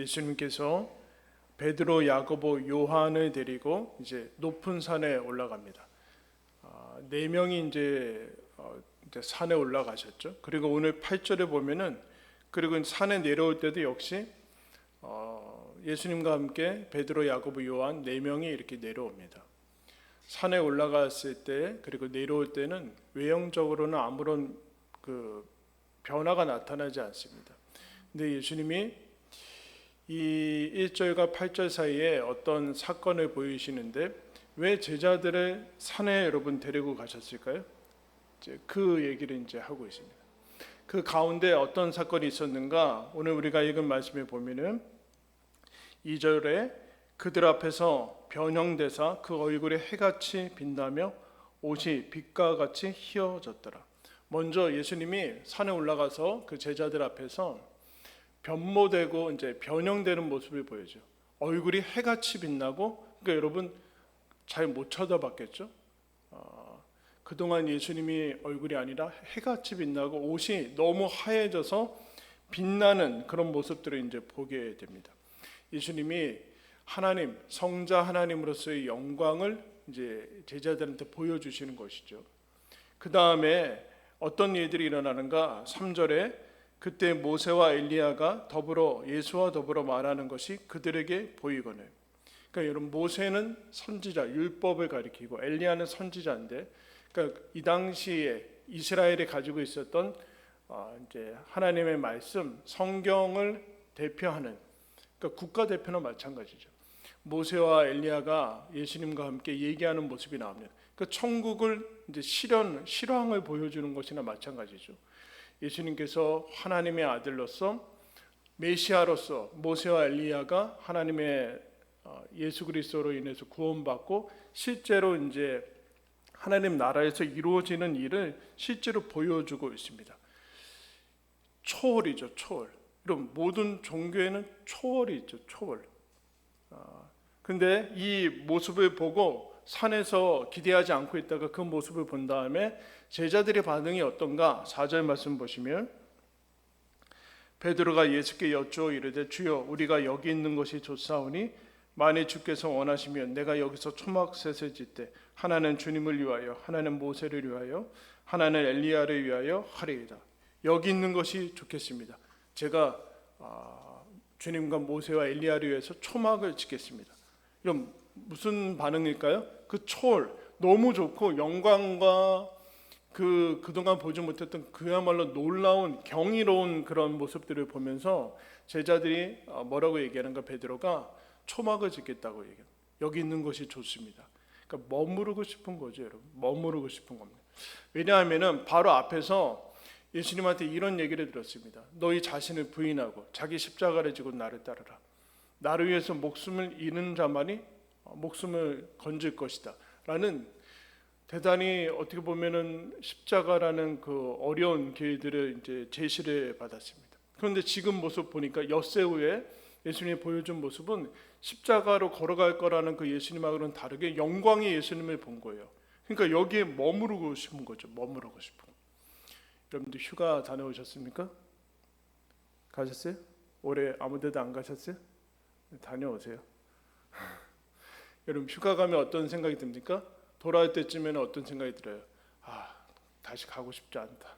예수님께서 베드로, 야고보, 요한을 데리고 이제 높은 산에 올라갑니다. 아, 네 명이 어, 이제 산에 올라가셨죠. 그리고 오늘 8절에 보면은 그리고 산에 내려올 때도 역시 어, 예수님과 함께 베드로, 야고보, 요한 네 명이 이렇게 내려옵니다. 산에 올라갔을 때 그리고 내려올 때는 외형적으로는 아무런 그 변화가 나타나지 않습니다. 근데 예수님이 이 1절과 8절 사이에 어떤 사건을 보이시는데 왜 제자들을 산에 여러분 데리고 가셨을까요? 이제 그 얘기를 이제 하고 있습니다. 그 가운데 어떤 사건이 있었는가? 오늘 우리가 읽은 말씀에 보면은 2절에 그들 앞에서 변형되사 그 얼굴에 해같이 빛나며 옷이 빛과 같이 휘어졌더라. 먼저 예수님이 산에 올라가서 그 제자들 앞에서 변모되고 이제 변형되는 모습을 보여줘. 얼굴이 해같이 빛나고 그러니까 여러분 잘 못 쳐다봤겠죠? 어, 그동안 예수님이 얼굴이 아니라 해같이 빛나고 옷이 너무 하얘져서 빛나는 그런 모습들을 이제 보게 됩니다. 예수님이 하나님 성자 하나님으로서의 영광을 이제 제자들한테 보여주시는 것이죠. 그 다음에 어떤 일들이 일어나는가? 3절에 그때 모세와 엘리야가 더불어 예수와 더불어 말하는 것이 그들에게 보이거늘. 그러니까 여러분 모세는 선지자 율법을 가리키고 엘리야는 선지자인데, 그러니까 이 당시에 이스라엘이 가지고 있었던 어, 이제 하나님의 말씀, 성경을 대표하는 그러니까 국가 대표나 마찬가지죠. 모세와 엘리야가 예수님과 함께 얘기하는 모습이 나옵니다. 그 천국을 이제 실현 실황을 보여주는 것이나 마찬가지죠. 예수님께서 하나님의 아들로서 메시아로서 모세와 엘리야가 하나님의 어, 예수 그리스도로 인해서 구원받고 실제로 이제 하나님 나라에서 이루어지는 일을 실제로 보여주고 있습니다. 초월이죠, 초월. 이런 모든 종교에는 초월이 있죠, 초월. 아, 근데 이 모습을 보고 산에서 기대하지 않고 있다가 그 모습을 본 다음에 제자들의 반응이 어떤가? 4절 말씀 보시면 베드로가 예수께 여쭈어 이르되 주여 우리가 여기 있는 것이 좋사오니 만일 주께서 원하시면 내가 여기서 초막 셋을 짓되 하나는 주님을 위하여 하나는 모세를 위하여 하나는 엘리야를 위하여 하리이다. 여기 있는 것이 좋겠습니다. 제가 아, 주님과 모세와 엘리야를 위해서 초막을 짓겠습니다. 이런 무슨 반응일까요? 그 초월 너무 좋고 영광과 그 그동안 보지 못했던 그야말로 놀라운 경이로운 그런 모습들을 보면서 제자들이 어, 뭐라고 얘기하는가 베드로가 초막을 짓겠다고 얘기해요. 여기 있는 것이 좋습니다. 그러니까 머무르고 싶은 거죠, 여러분. 머무르고 싶은 겁니다. 왜냐하면은 바로 앞에서 예수님한테 이런 얘기를 들었습니다. 너희 자신을 부인하고 자기 십자가를 지고 나를 따르라. 나를 위해서 목숨을 잃는 자만이 어, 목숨을 건질 것이다. 라는 대단히 어떻게 보면은 십자가라는 그 어려운 길들을 이제 제시를 받았습니다. 그런데 지금 모습 보니까 엿새 후에 예수님이 보여준 모습은 십자가로 걸어갈 거라는 그 예수님하고는 다르게 영광의 예수님을 본 거예요. 그러니까 여기에 머무르고 싶은 거죠. 머무르고 싶은. 여러분들 휴가 다녀오셨습니까? 가셨어요? 올해 아무데도 안 가셨어요? 다녀오세요. 여러분 휴가 가면 어떤 생각이 듭니까? 돌아올 때쯤에는 어떤 생각이 들어요? 아 다시 가고 싶지 않다.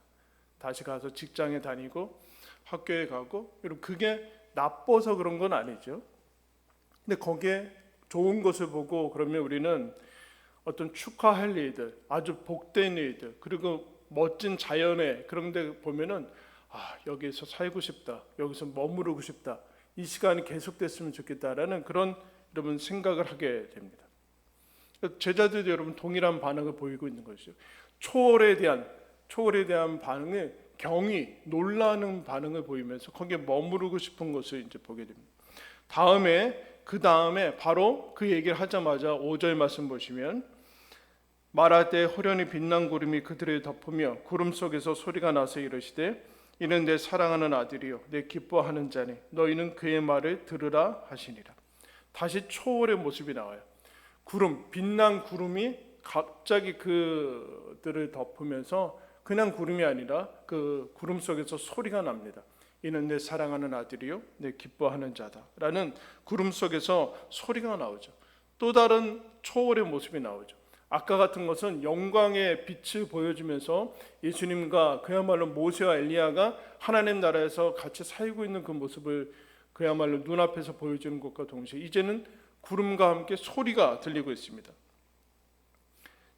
다시 가서 직장에 다니고 학교에 가고 여러분 그게 나빠서 그런 건 아니죠. 근데 거기에 좋은 것을 보고 그러면 우리는 어떤 축하할 일들, 아주 복된 일들, 그리고 멋진 자연에 그런 데 보면은 아, 여기서 살고 싶다. 여기서 머무르고 싶다. 이 시간이 계속됐으면 좋겠다라는 그런 여러분 생각을 하게 됩니다. 제자들도 여러분 동일한 반응을 보이고 있는 것이죠. 초월에 대한 초월에 대한 반응에 경이 놀라는 반응을 보이면서 거기에 머무르고 싶은 것을 이제 보게 됩니다. 다음에 그 다음에 바로 그 얘기를 하자마자 5절 말씀 보시면 말할 때 호련히 빛난 구름이 그들을 덮으며 구름 속에서 소리가 나서 이르시되 이는 내 사랑하는 아들이요 내 기뻐하는 자니 너희는 그의 말을 들으라 하시니라. 다시 초월의 모습이 나와요. 구름 빛난 구름이 갑자기 그들을 덮으면서 그냥 구름이 아니라 그 구름 속에서 소리가 납니다. 이는 내 사랑하는 아들이요 내 기뻐하는 자다라는 구름 속에서 소리가 나오죠. 또 다른 초월의 모습이 나오죠. 아까 같은 것은 영광의 빛을 보여주면서 예수님과 그야말로 모세와 엘리야가 하나님 나라에서 같이 살고 있는 그 모습을 그야말로 눈앞에서 보여주는 것과 동시에 이제는 구름과 함께 소리가 들리고 있습니다.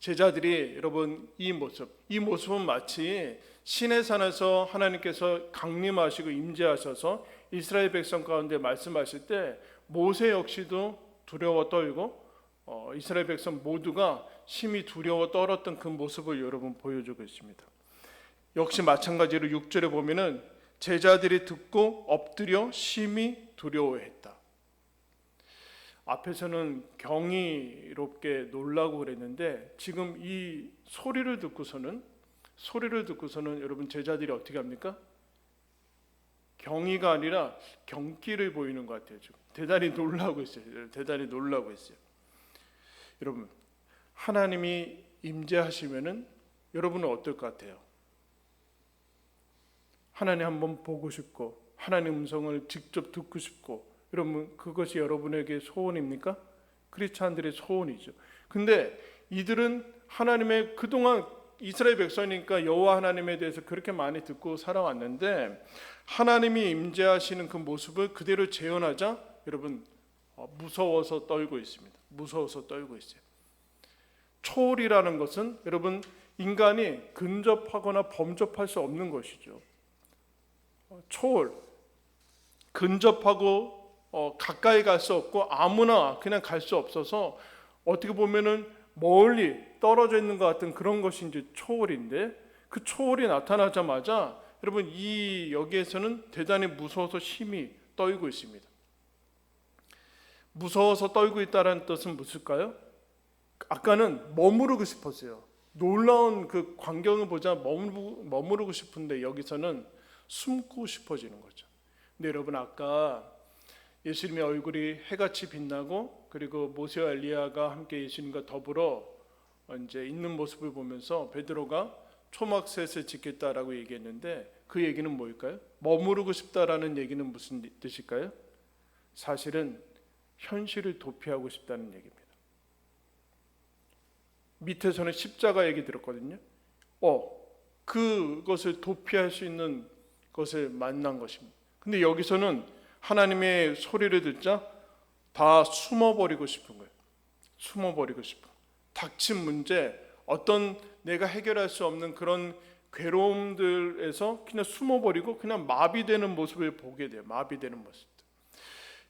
제자들이 여러분 이 모습, 이 모습은 마치 신의 산에서 하나님께서 강림하시고 임재하셔서 이스라엘 백성 가운데 말씀하실 때 모세 역시도 두려워 떨고 어, 이스라엘 백성 모두가 심히 두려워 떨었던 그 모습을 여러분 보여주고 있습니다. 역시 마찬가지로 6절에 보면은 제자들이 듣고 엎드려 심히 두려워했다. 앞에서는 경이롭게 놀라고 그랬는데 지금 이 소리를 듣고서는 소리를 듣고서는 여러분 제자들이 어떻게 합니까? 경이가 아니라 경기를 보이는 것 같아요. 지금 대단히 놀라고 있어요. 대단히 놀라고 있어요. 여러분 하나님이 임재하시면은 여러분은 어떨 것 같아요? 하나님 한번 보고 싶고 하나님 음성을 직접 듣고 싶고 여러분 그것이 여러분에게 소원입니까? 크리스찬들의 소원이죠. 근데 이들은 하나님의 그동안 이스라엘 백성이니까 여호와 하나님에 대해서 그렇게 많이 듣고 살아왔는데 하나님이 임재하시는 그 모습을 그대로 재현하자 여러분 어, 무서워서 떨고 있습니다. 무서워서 떨고 있어요. 초월이라는 것은 여러분 인간이 근접하거나 범접할 수 없는 것이죠. 어, 초월 근접하고 어, 가까이 갈 수 없고 아무나 그냥 갈 수 없어서 어떻게 보면은 멀리 떨어져 있는 것 같은 그런 것이 이제 초월인데 그 초월이 나타나자마자 여러분 이 여기에서는 대단히 무서워서 심히 떨고 있습니다. 무서워서 떨고 있다라는 뜻은 무엇일까요? 아까는 머무르고 싶었어요. 놀라운 그 광경을 보자 머무르고 싶은데 여기서는 숨고 싶어지는 거죠. 근데 여러분 아까 예수님의 얼굴이 해같이 빛나고 그리고 모세와 엘리야가 함께 예수님과 더불어 이제 있는 모습을 보면서 베드로가 초막셋을 짓겠다라고 얘기했는데 그 얘기는 뭘까요? 머무르고 싶다라는 얘기는 무슨 뜻일까요? 사실은 현실을 도피하고 싶다는 얘기입니다. 밑에서는 십자가 얘기 들었거든요. 어, 그것을 도피할 수 있는 것을 만난 것입니다. 근데 여기서는 하나님의 소리를 듣자 다 숨어버리고 싶은 거예요. 숨어버리고 싶어. 닥친 문제, 어떤 내가 해결할 수 없는 그런 괴로움들에서 그냥 숨어버리고 그냥 마비되는 모습을 보게 돼요. 마비되는 모습들.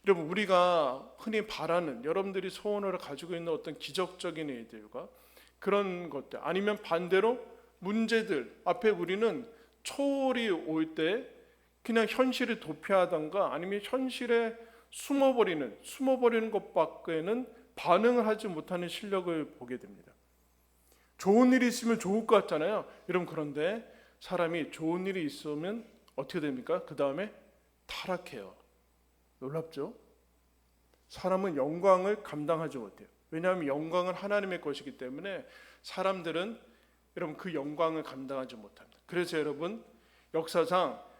여러분 우리가 흔히 바라는 여러분들이 소원으로 가지고 있는 어떤 기적적인 일들과 그런 것들 아니면 반대로 문제들 앞에 우리는 초월이 올 때 그냥 현실을 도피하던가 아니면 현실에 숨어버리는 숨어버리는 것밖에는 반응을 하지 못하는 실력을 보게 됩니다. 좋은 일이 있으면 좋을 것 같잖아요. 여러분 그런데 사람이 좋은 일이 있으면 어떻게 됩니까? 그 다음에 타락해요. 놀랍죠? 사람은 영광을 감당하지 못해요. 왜냐하면 영광은 하나님의 것이기 때문에 사람들은 여러분 그 영광을 감당하지 못합니다. 그래서 여러분 역사상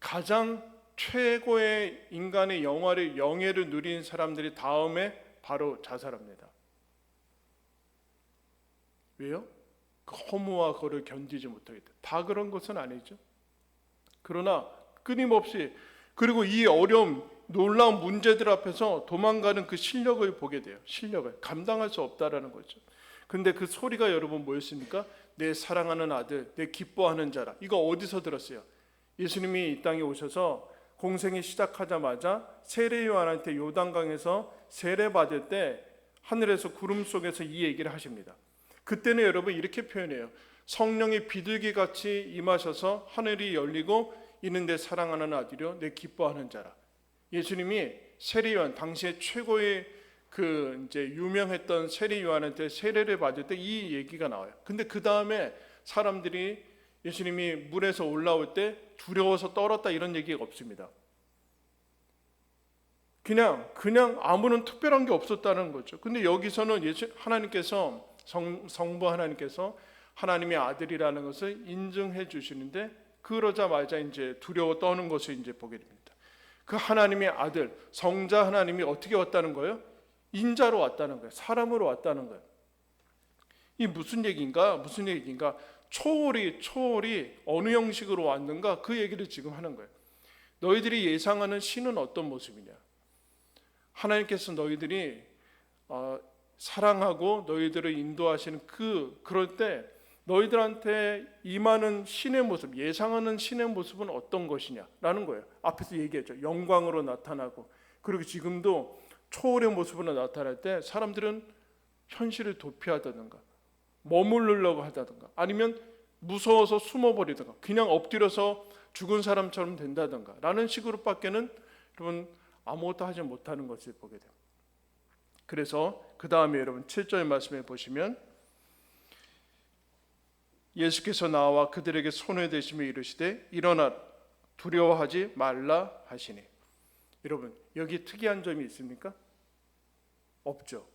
가장 최고의 인간의 영화를 영예를 누린 사람들이 다음에 바로 자살합니다. 왜요? 그 허무와 그를 견디지 못하기 때문에 다 그런 것은 아니죠. 그러나 끊임없이 그리고 이 어려움 놀라운 문제들 앞에서 도망가는 그 실력을 보게 돼요. 실력을 감당할 수 없다라는 거죠. 근데 그 소리가 여러분 뭐였습니까? 내 사랑하는 아들, 내 기뻐하는 자라. 이거 어디서 들었어요? 예수님이 이 땅에 오셔서 공생이 시작하자마자 세례 요한한테 요단강에서 세례 받을 때 하늘에서 구름 속에서 이 얘기를 하십니다. 그때는 여러분 이렇게 표현해요. 성령이 비둘기 같이 임하셔서 하늘이 열리고 이는 내 사랑하는 아들이요 내 기뻐하는 자라. 예수님이 세례 요한 당시에 최고의 그 이제 유명했던 세례 요한한테 세례를 받을 때 이 얘기가 나와요. 근데 그 다음에 사람들이 예수님이 물에서 올라올 때 두려워서 떨었다 이런 얘기가 없습니다. 그냥 그냥 아무런 특별한 게 없었다는 거죠. 근데 여기서는 예수 하나님께서 성, 성부 하나님께서 하나님의 아들이라는 것을 인정해 주시는데 그러자마자 이제 두려워 떠는 것을 이제 보게 됩니다. 그 하나님의 아들 성자 하나님이 어떻게 왔다는 거예요? 인자로 왔다는 거예요. 사람으로 왔다는 거예요. 이 무슨 얘기인가? 무슨 얘기인가? 초월이 초월이 어느 형식으로 왔는가? 그 얘기를 지금 하는 거예요. 너희들이 예상하는 신은 어떤 모습이냐? 하나님께서 너희들이 어, 사랑하고 너희들을 인도하시는 그 그럴 때 너희들한테 임하는 신의 모습, 예상하는 신의 모습은 어떤 것이냐라는 거예요. 앞에서 얘기했죠. 영광으로 나타나고 그리고 지금도 초월의 모습으로 나타날 때 사람들은 현실을 도피하다든가 머무르려고 하다든가 아니면 무서워서 숨어버리든가 그냥 엎드려서 죽은 사람처럼 된다든가 라는 식으로밖에는 여러분 아무것도 하지 못하는 것을 보게 됩니다. 그래서 그 다음에 여러분 7절 말씀에 보시면 예수께서 나와 그들에게 손을 대시며 이르시되 일어나 두려워하지 말라 하시니 여러분 여기 특이한 점이 있습니까? 없죠.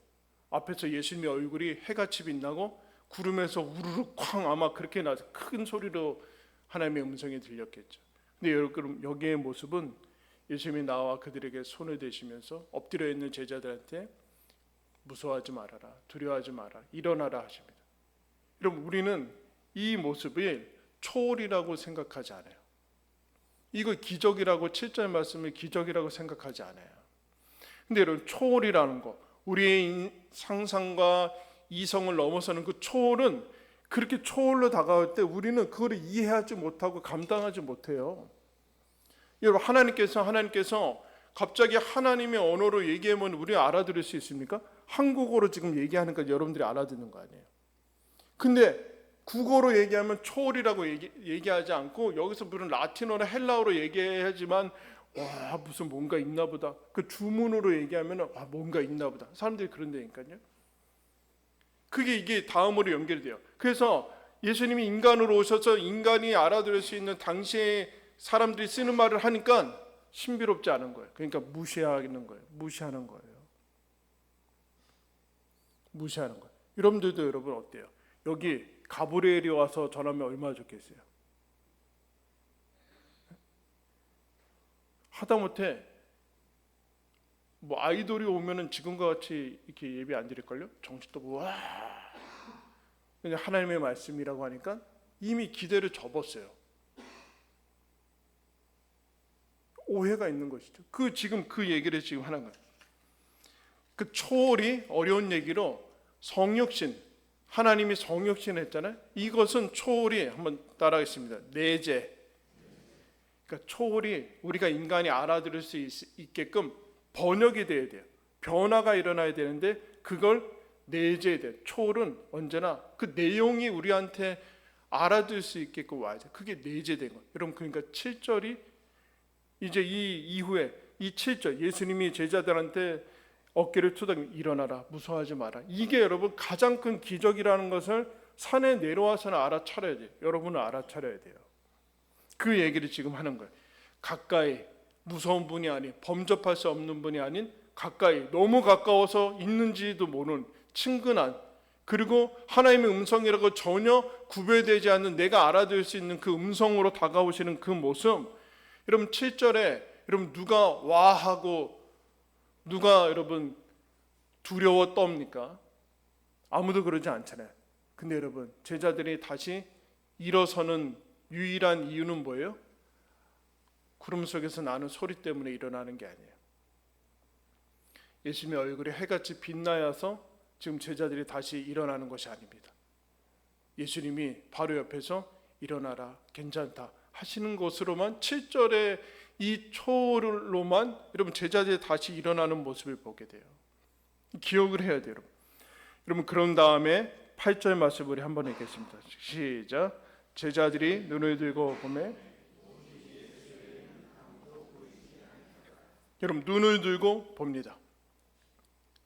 앞에서 예수님의 얼굴이 해같이 빛나고 구름에서 우르르 쾅 아마 그렇게 나서 큰 소리로 하나님의 음성이 들렸겠죠. 근데 여러분 여기의 모습은 예수님이 나와 그들에게 손을 대시면서 엎드려 있는 제자들한테 무서워하지 말아라, 두려워하지 마라, 일어나라 하십니다. 여러분 우리는 이 모습을 초월이라고 생각하지 않아요. 이거 기적이라고 7절 말씀을 기적이라고 생각하지 않아요. 근데 여러분 초월이라는 거 우리의 상상과 이성을 넘어서는 그 초월은 그렇게 초월로 다가올 때 우리는 그걸 이해하지 못하고 감당하지 못해요. 여러분 하나님께서 하나님께서 갑자기 하나님의 언어로 얘기하면 우리 알아들을 수 있습니까? 한국어로 지금 얘기하는 거 여러분들이 알아듣는 거 아니에요. 근데 국어로 얘기하면 초월이라고 얘기, 하지 않고 여기서 무슨 라틴어나 헬라어로 얘기하지만 와 무슨 뭔가 있나 보다. 그 주문으로 얘기하면 와 뭔가 있나 보다. 사람들이 그런다니까요. 그게 이게 다음으로 연결이 돼요. 그래서 예수님이 인간으로 오셔서 인간이 알아들을 수 있는 당시에 사람들이 쓰는 말을 하니까 신비롭지 않은 거예요. 그러니까 무시하는 거예요. 무시하는 거예요. 무시하는 거예요. 여러분들도 여러분 어때요? 여기 가브리엘이 와서 전하면 얼마나 좋겠어요. 하다못해 뭐 아이돌이 오면은 지금과 같이 이렇게 예배 안 드릴걸요? 정신도 와 그냥 하나님의 말씀이라고 하니까 이미 기대를 접었어요. 오해가 있는 것이죠. 그 지금 그 얘기를 지금 하는 거예요. 그 초월이 어려운 얘기로 성육신 하나님이 성육신 했잖아요. 이것은 초월이 한번 따라하겠습니다. 내재. 그러니까 초월이 우리가 인간이 알아들을 수 있, 게끔 번역이 돼야 돼요. 변화가 일어나야 되는데 그걸 내재해야 돼요. 초월은 언제나 그 내용이 우리한테 알아들 수 있게끔 와야 돼요. 그게 내재된 거예요. 여러분 그러니까 7절이 이제 이 이후에 이 7절 예수님이 제자들한테 어깨를 투닥 일어나라 무서워하지 마라 이게 여러분 가장 큰 기적이라는 것을 산에 내려와서는 알아차려야 돼요 여러분은 알아차려야 돼요 그 얘기를 지금 하는 거예요 가까이 무서운 분이 아닌 범접할 수 없는 분이 아닌 가까이 너무 가까워서 있는지도 모르는 친근한 그리고 하나님의 음성이라고 전혀 구별되지 않는 내가 알아들을 수 있는 그 음성으로 다가오시는 그 모습 여러분 7절에 여러분 누가 와 하고 누가 여러분 두려워 떱니까? 아무도 그러지 않잖아요. 근데 여러분 제자들이 다시 일어서는 유일한 이유는 뭐예요? 구름 속에서 나는 소리 때문에 일어나는 게 아니에요. 예수님의 얼굴이 해같이 빛나야서 지금 제자들이 다시 일어나는 것이 아닙니다. 예수님이 바로 옆에서 일어나라, 괜찮다 하시는 것으로만 7절에 이 초로만 여러분 제자들이 다시 일어나는 모습을 보게 돼요. 기억을 해야 돼요, 여러분. 여러분 그런 다음에 8절 말씀 우리 한번 읽겠습니다. 시작. 제자들이 눈을 들고 보매 여러분 눈을 들고 봅니다.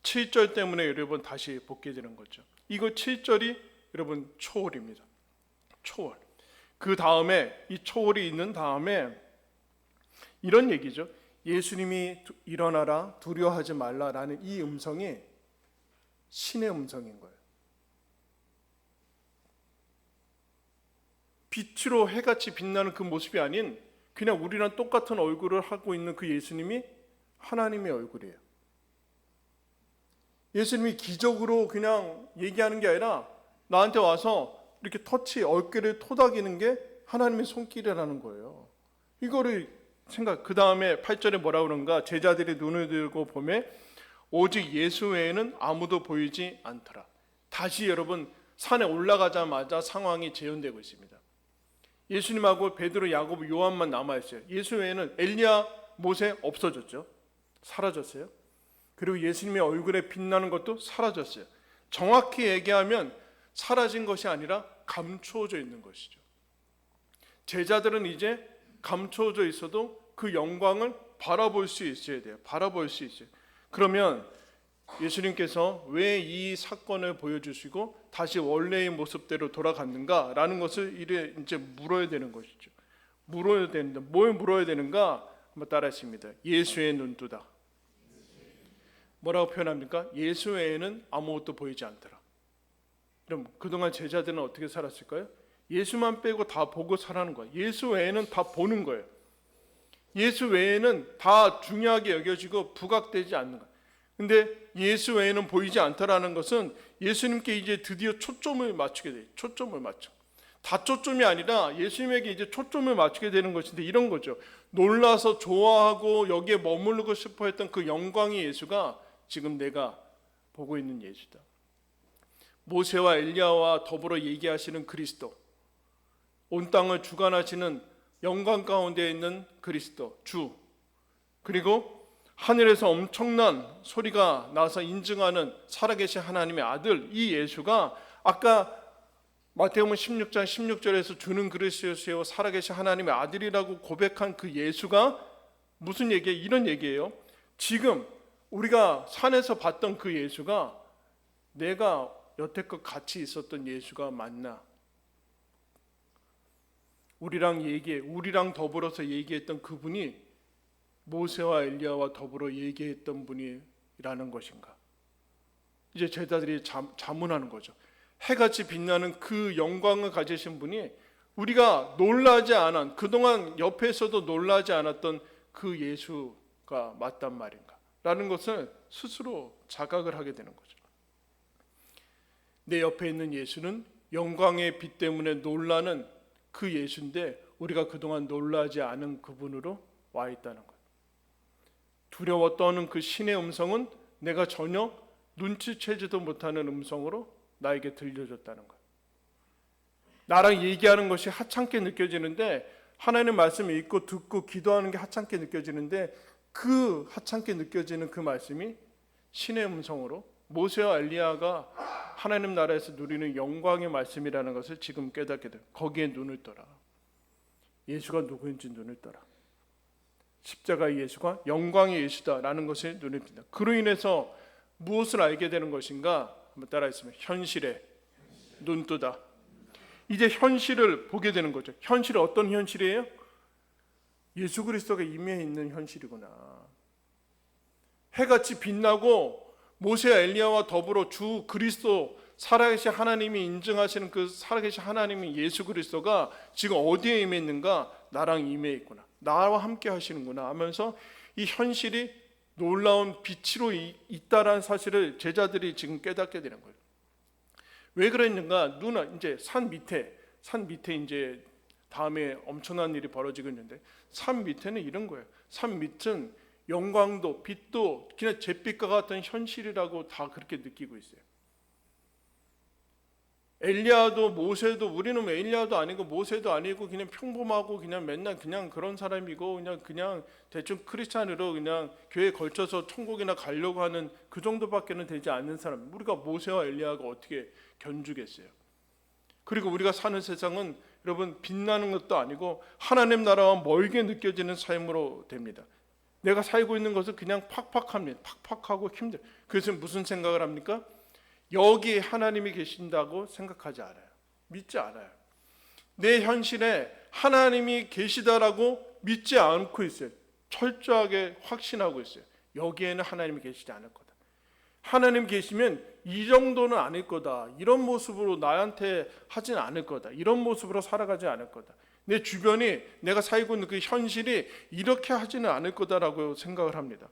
7절 때문에 여러분 다시 복게 되는 거죠. 이거 7절이 여러분 초월입니다. 초월. 그 다음에 이 초월이 있는 다음에 이런 얘기죠. 예수님이 일어나라 두려워하지 말라라는 이 음성이 신의 음성인 거예요. 빛으로 해같이 빛나는 그 모습이 아닌 그냥 우리랑 똑같은 얼굴을 하고 있는 그 예수님이 하나님의 얼굴이에요. 예수님이 기적으로 그냥 얘기하는 게 아니라 나한테 와서 이렇게 터치 어깨를 토닥이는 게 하나님의 손길이라는 거예요. 이거를 생각 그 다음에 8절에 뭐라 그런가 제자들이 눈을 들고 보매 오직 예수 외에는 아무도 보이지 않더라. 다시 여러분 산에 올라가자마자 상황이 재현되고 있습니다. 예수님하고 베드로, 야고보, 요한만 남아 있어요. 예수 외에는 엘리야, 모세 없어졌죠. 사라졌어요. 그리고 예수님의 얼굴에 빛나는 것도 사라졌어요. 정확히 얘기하면 사라진 것이 아니라 감추어져 있는 것이죠. 제자들은 이제 감추어져 있어도 그 영광을 바라볼 수 있어야 돼요. 바라볼 수 있어요. 그러면 예수님께서 왜 이 사건을 보여주시고 다시 원래의 모습대로 돌아갔는가라는 것을 이제 물어야 되는 것이죠. 물어야 되는데 뭘 물어야 되는가? 한번 따라하십니다. 예수의 눈두다. 뭐라고 표현합니까? 예수 외에는 아무것도 보이지 않더라. 그럼 그동안 제자들은 어떻게 살았을까요? 예수만 빼고 다 보고 살아는 거예요. 예수 외에는 다 보는 거예요. 예수 외에는 다 중요하게 여겨지고 부각되지 않는 거예요. 근데 예수 외에는 보이지 않다라는 것은 예수님께 이제 드디어 초점을 맞추게 돼요. 초점을 맞춰. 다 초점이 아니라 예수님에게 이제 초점을 맞추게 되는 것인데 이런 거죠. 놀라서 좋아하고 여기에 머무르고 싶어 했던 그 영광의 예수가 지금 내가 보고 있는 예수다. 모세와 엘리야와 더불어 얘기하시는 그리스도. 온 땅을 주관하시는 영광 가운데 있는 그리스도 주. 그리고 하늘에서 엄청난 소리가 나서 인증하는 살아계신 하나님의 아들 이 예수가 아까 마태복음 16장 16절에서 주는 그리스도시요 살아계신 하나님의 아들이라고 고백한 그 예수가 무슨 얘기예요? 이런 얘기예요. 지금 우리가 산에서 봤던 그 예수가 내가 여태껏 같이 있었던 예수가 맞나? 우리랑 얘기해, 우리랑 더불어서 얘기했던 그분이 모세와 엘리야와 더불어 얘기했던 분이라는 것인가? 이제 제자들이 잠, 자문하는 거죠. 해같이 빛나는 그 영광을 가지신 분이 우리가 놀라지 않은 그동안 옆에서도 놀라지 않았던 그 예수가 맞단 말인가? 라는 것을 스스로 자각을 하게 되는 거죠. 내 옆에 있는 예수는 영광의 빛 때문에 놀라는 그 예수인데 우리가 그동안 놀라지 않은 그분으로 와 있다는 거예요. 두려워 떠는 그 신의 음성은 내가 전혀 눈치채지도 못하는 음성으로 나에게 들려줬다는 거예요. 나랑 얘기하는 것이 하찮게 느껴지는데 하나님의 말씀을 읽고 듣고 기도하는 게 하찮게 느껴지는데 그 하찮게 느껴지는 그 말씀이 신의 음성으로 모세와 엘리야가 하나님 나라에서 누리는 영광의 말씀이라는 것을 지금 깨닫게 돼. 거기에 눈을 떠라. 예수가 누구인지 눈을 떠라. 십자가 예수가 영광의 예수다라는 것을 눈에 띈다. 그로 인해서 무엇을 알게 되는 것인가? 한번 따라했으면 현실에 눈 뜨다. 이제 현실을 보게 되는 거죠. 현실이 어떤 현실이에요? 예수 그리스도가 임해 있는 현실이구나. 해같이 빛나고 모세와 엘리야와 더불어 주 그리스도 살아계신 하나님이 인증하시는 그 살아계신 하나님이 예수 그리스도가 지금 어디에 임해 있는가? 나랑 임해 있구나. 나와 함께 하시는구나 하면서 이 현실이 놀라운 빛으로 있다라는 사실을 제자들이 지금 깨닫게 되는 거예요. 왜 그랬는가? 누나 이제 산 밑에 산 밑에 이제 다음에 엄청난 일이 벌어지고 있는데 산 밑에는 이런 거예요. 산 밑은 영광도 빛도 그냥 잿빛과 같은 현실이라고 다 그렇게 느끼고 있어요. 엘리야도 모세도 우리는 엘리야도 아니고 모세도 아니고 그냥 평범하고 그냥 맨날 그냥 그런 사람이고 그냥 그냥 대충 크리스찬으로 그냥 교회 걸쳐서 천국이나 가려고 하는 그 정도밖에는 되지 않는 사람. 우리가 모세와 엘리야가 어떻게 견주겠어요? 그리고 우리가 사는 세상은 여러분 빛나는 것도 아니고 하나님 나라와 멀게 느껴지는 삶으로 됩니다. 내가 살고 있는 것은 그냥 팍팍합니다. 팍팍하고 힘들. 그래서 무슨 생각을 합니까? 여기 하나님이 계신다고 생각하지 않아요. 믿지 않아요. 내 현실에 하나님이 계시다라고 믿지 않고 있어요. 철저하게 확신하고 있어요. 여기에는 하나님이 계시지 않을 거다. 하나님 계시면 이 정도는 아닐 거다. 이런 모습으로 나한테 하진 않을 거다. 이런 모습으로 살아가지 않을 거다. 내 주변이 내가 살고 있는 그 현실이 이렇게 하지는 않을 거다라고 생각을 합니다.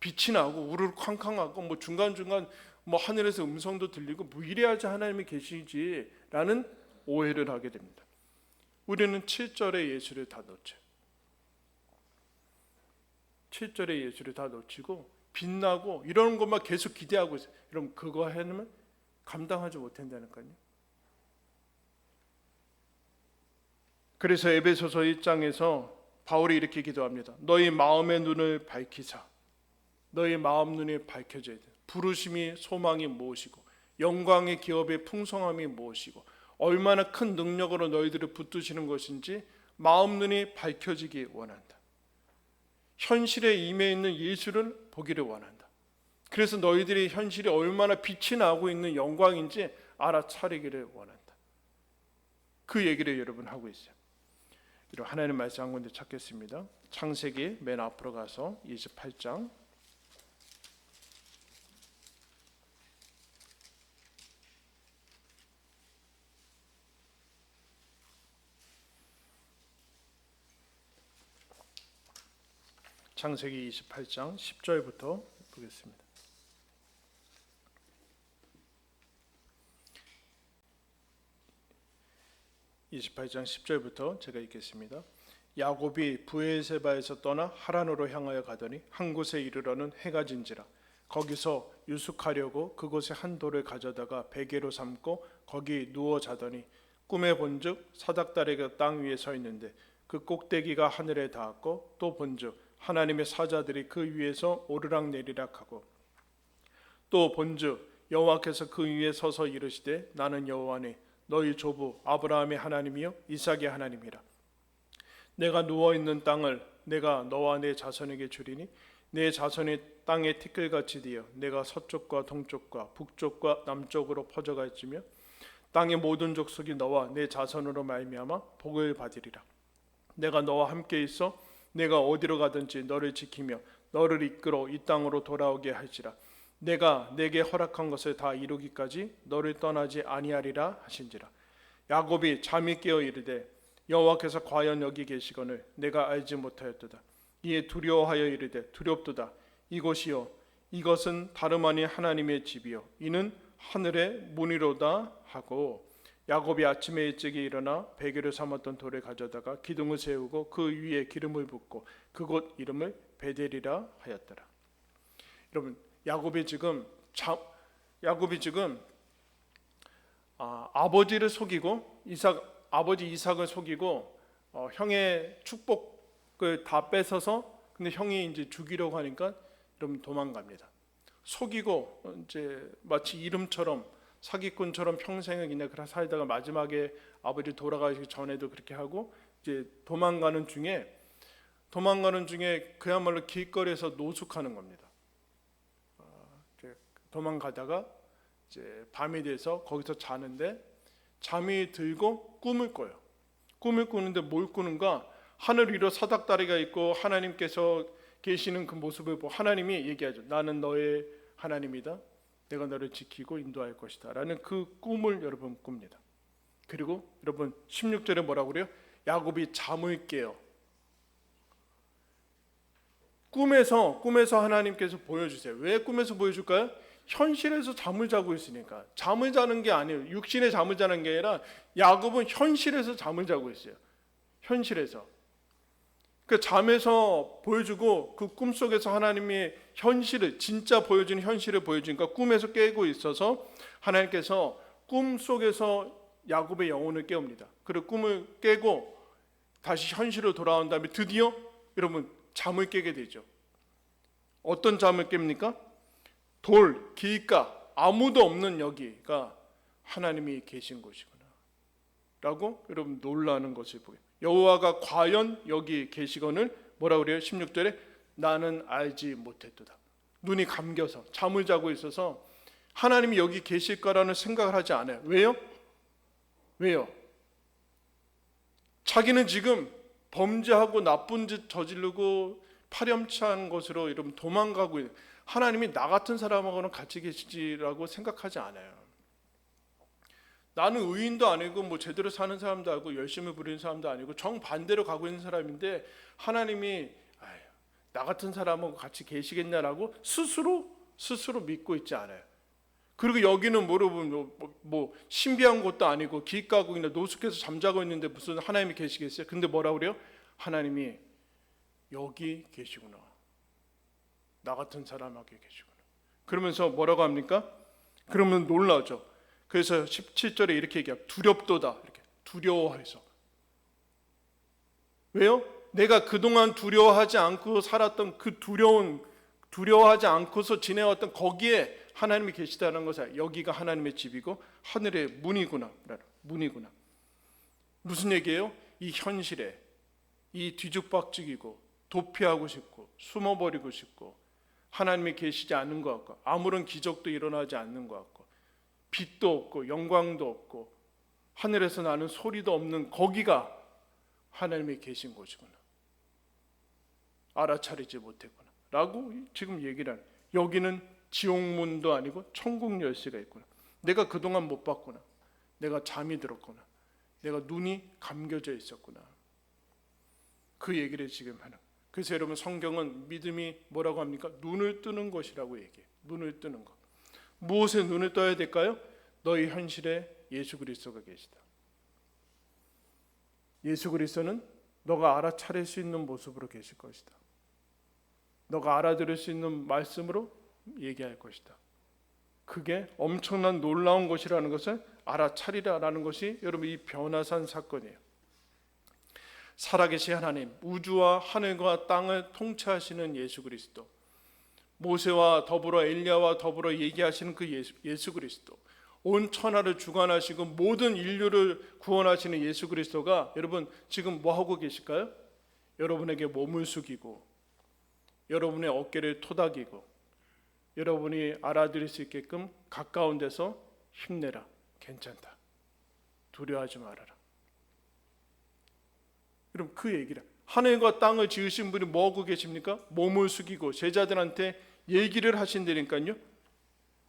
빛이 나고 우르르 쾅쾅하고 뭐 중간중간 뭐 하늘에서 음성도 들리고 뭐 이래야지 하나님이 계시지라는 오해를 하게 됩니다. 우리는 7절의 예수를 다 놓죠. 7절의 예수를 다 놓치고 빛나고 이런 것만 계속 기대하고 있어요. 그럼 그거 해놓으면 감당하지 못한다니까요. 그래서 에베소서 1장에서 바울이 이렇게 기도합니다. 너희 마음의 눈을 밝히사 너희 마음 눈이 밝혀져야 돼. 부르심이 소망이 무엇이고 영광의 기업의 풍성함이 무엇이고 얼마나 큰 능력으로 너희들을 붙드시는 것인지 마음 눈이 밝혀지기 원한다. 현실에 임해 있는 예수를 보기를 원한다. 그래서 너희들이 현실이 얼마나 빛이 나고 있는 영광인지 알아차리기를 원한다. 그 얘기를 여러분 하고 있어요. 이런 하나님 말씀 한 군데 찾겠습니다. 창세기 맨 앞으로 가서 28장 ' 창세기 28장 10절부터 보겠습니다. (28장 10절부터) 제가 읽겠습니다. 야곱이 부에세바에서 떠나 하란으로 향하여 가더니 한 곳에 이르러는 해가 진지라 거기서 유숙하려고 그곳에 한 돌을 가져다가 베개로 삼고 거기 누워 자더니 꿈에 본즉 사닥다리가 땅 위에 서 있는데 그 꼭대기가 하늘에 닿았고 또 본즉 하나님의 사자들이 그 위에서 오르락 내리락 하고 또 본즉 여호와께서 그 위에 서서 이르시되 나는 여호와니 너희 조부 아브라함의 하나님이요 이삭의 하나님이라. 내가 누워 있는 땅을 내가 너와 내 자손에게 주리니 내 자손이 땅의 티끌같이 되어 내가 서쪽과 동쪽과 북쪽과 남쪽으로 퍼져가 있으며 땅의 모든 족속이 너와 내 자손으로 말미암아 복을 받으리라. 내가 너와 함께 있어 내가 어디로 가든지 너를 지키며 너를 이끌어 이 땅으로 돌아오게 할지라. 내가 내게 허락한 것을 다 이루기까지 너를 떠나지 아니하리라 하신지라. 야곱이 잠이 깨어 이르되 여호와께서 과연 여기 계시거늘 내가 알지 못하였도다. 이에 두려워하여 이르되 두렵도다. 이곳이요 이것은 다름 아닌 하나님의 집이요. 이는 하늘의 문이로다 하고 야곱이 아침에 일찍이 일어나 베개를 삼았던 돌을 가져다가 기둥을 세우고 그 위에 기름을 붓고 그곳 이름을 베델이라 하였더라. 여러분 야곱이 지금 자, 야곱이 지금 아, 아버지를 속이고 이삭 아버지 이삭을 속이고 어, 형의 축복을 다 뺏어서 근데 형이 이제 죽이려고 하니까 여러분 도망갑니다. 속이고 어, 이제 마치 이름처럼 사기꾼처럼 평생을 그냥 그렇게 살다가 마지막에 아버지 돌아가시기 전에도 그렇게 하고 이제 도망가는 중에 도망가는 중에 그야말로 길거리에서 노숙하는 겁니다. 어, 도망가다가 이제 밤이 돼서 거기서 자는데 잠이 들고 꿈을 꿔요. 꿈을 꾸는데 뭘 꾸는가? 하늘 위로 사닥다리가 있고 하나님께서 계시는 그 모습을 보고 하나님이 얘기하죠. 나는 너의 하나님이다. 내가 너를 지키고 인도할 것이다. 라는 그 꿈을 여러분 꿉니다. 그리고 여러분 16절에 뭐라고 그래요? 야곱이 잠을 깨요. 꿈에서 꿈에서 하나님께서 보여주세요. 왜 꿈에서 보여줄까요? 현실에서 잠을 자고 있으니까 잠을 자는 게 아니에요. 육신의 잠을 자는 게 아니라 야곱은 현실에서 잠을 자고 있어요. 현실에서 그 잠에서 보여주고 그 꿈속에서 하나님의 현실을 진짜 보여주는 현실을 보여주니까 꿈에서 깨고 있어서 하나님께서 꿈속에서 야곱의 영혼을 깨웁니다. 그리고 꿈을 깨고 다시 현실로 돌아온 다음에 드디어 여러분 잠을 깨게 되죠. 어떤 잠을 깹니까? 돌, 길가 아무도 없는 여기가 하나님이 계신 곳이구나. 라고 여러분 놀라는 것을 보여요. 여호와가 과연 여기 계시거늘 뭐라 그래요? 16절에 나는 알지 못했도다. 눈이 감겨서 잠을 자고 있어서 하나님이 여기 계실까라는 생각을 하지 않아요. 왜요? 왜요? 자기는 지금 범죄하고 나쁜 짓 저지르고 파렴치한 것으로 여러분 도망가고 하나님이 나 같은 사람하고는 같이 계시지라고 생각하지 않아요. 나는 의인도 아니고 뭐 제대로 사는 사람도 아니고 열심히 부리는 사람도 아니고 정 반대로 가고 있는 사람인데 하나님이 나 같은 사람하고 같이 계시겠냐라고 스스로 스스로 믿고 있지 않아요. 그리고 여기는 모르면 뭐, 뭐, 뭐 신비한 것도 아니고 길가국이나 노숙해서 잠자고 있는데 무슨 하나님이 계시겠어요? 근데 뭐라 그래요? 하나님이 여기 계시구나. 나 같은 사람에게 계시구나. 그러면서 뭐라고 합니까? 그러면 놀라죠. 그래서 17절에 이렇게 얘기해요. 두렵도다. 이렇게 두려워해서. 왜요? 내가 그동안 두려워하지 않고 살았던 그 두려운 두려워하지 않고서 지내왔던 거기에 하나님이 계시다는 것을 여기가 하나님의 집이고 하늘의 문이구나. 문이구나. 무슨 얘기예요? 이 현실에 이 뒤죽박죽이고 도피하고 싶고 숨어버리고 싶고 하나님이 계시지 않는 것 같고 아무런 기적도 일어나지 않는 것 같고 빛도 없고 영광도 없고 하늘에서 나는 소리도 없는 거기가 하나님이 계신 곳이구나. 알아차리지 못했구나. 라고 지금 얘기를 하는 여기는 지옥문도 아니고 천국 열쇠가 있구나. 내가 그동안 못 봤구나. 내가 잠이 들었구나. 내가 눈이 감겨져 있었구나. 그 얘기를 지금 하는. 그래서 여러분 성경은 믿음이 뭐라고 합니까? 눈을 뜨는 것이라고 얘기해. 눈을 뜨는 것. 무엇에 눈을 떠야 될까요? 너희 현실에 예수 그리스도가 계시다. 예수 그리스도는 너가 알아차릴 수 있는 모습으로 계실 것이다. 너가 알아들을 수 있는 말씀으로 얘기할 것이다. 그게 엄청난 놀라운 것이라는 것을 알아차리라라는 것이 여러분 이 변화산 사건이에요. 살아계신 하나님, 우주와 하늘과 땅을 통치하시는 예수 그리스도, 모세와 더불어 엘리야와 더불어 얘기하시는 그 예수, 예수 그리스도, 온 천하를 주관하시고 모든 인류를 구원하시는 예수 그리스도가 여러분 지금 뭐 하고 계실까요? 여러분에게 몸을 숙이고 여러분의 어깨를 토닥이고 여러분이 알아들을 수 있게끔 가까운 데서 힘내라. 괜찮다. 두려워하지 말아라. 그럼 그 얘기를 하늘과 땅을 지으신 분이 뭐 하고 계십니까? 몸을 숙이고 제자들한테 얘기를 하신다니까요.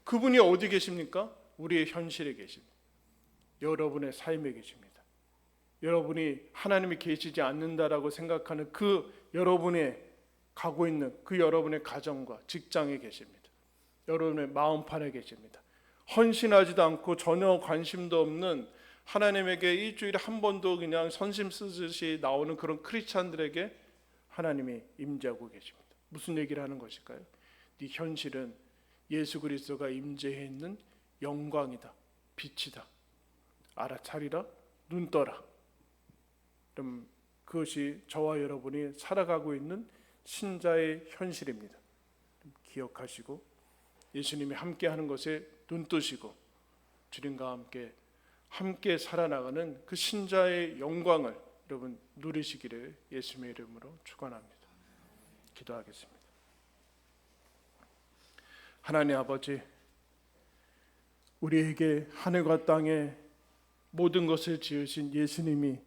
그분이 어디 계십니까? 우리의 현실에 계십니다. 여러분의 삶에 계십니다. 여러분이 하나님이 계시지 않는다라고 생각하는 그 여러분의 가고 있는 그 여러분의 가정과 직장에 계십니다. 여러분의 마음판에 계십니다. 헌신하지도 않고 전혀 관심도 없는 하나님에게 일주일에 한 번도 그냥 선심 쓰듯이 나오는 그런 크리스찬들에게 하나님이 임재하고 계십니다. 무슨 얘기를 하는 것일까요? 네 현실은 예수 그리스도가 임재해 있는 영광이다. 빛이다. 알아차리라. 눈 떠라. 그럼 그것이 저와 여러분이 살아가고 있는 신자의 현실입니다. 기억하시고 예수님이 함께 하는 것에 눈 뜨시고 주님과 함께 함께 살아나가는 그 신자의 영광을 여러분 누리시기를 예수님의 이름으로 축원합니다. 기도하겠습니다. 하나님 아버지 우리에게 하늘과 땅에 모든 것을 지으신 예수님이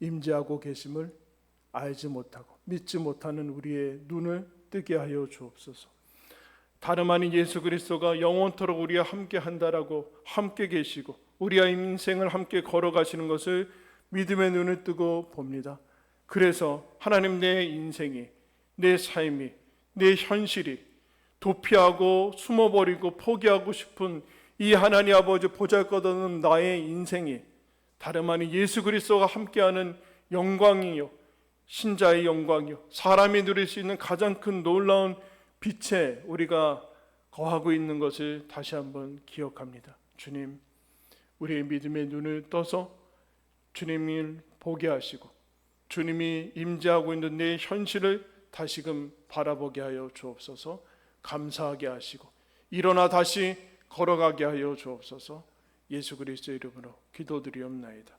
임재하고 계심을 알지 못하고 믿지 못하는 우리의 눈을 뜨게 하여 주옵소서. 다름 아닌 예수 그리스도가 영원토록 우리와 함께 한다라고 함께 계시고 우리와 인생을 함께 걸어가시는 것을 믿음의 눈을 뜨고 봅니다. 그래서 하나님 내 인생이 내 삶이 내 현실이 도피하고 숨어버리고 포기하고 싶은 이 하나님 아버지 보잘것없는 나의 인생이 다름 아닌 예수 그리스도가 함께하는 영광이요 신자의 영광이요 사람이 누릴 수 있는 가장 큰 놀라운 빛에 우리가 거하고 있는 것을 다시 한번 기억합니다. 주님, 우리의 믿음의 눈을 떠서 주님을 보게 하시고 주님이 임재하고 있는 내 현실을 다시금 바라보게 하여 주옵소서. 감사하게 하시고 일어나 다시 걸어가게 하여 주옵소서. 예수 그리스도 이름으로 기도드리옵나이다.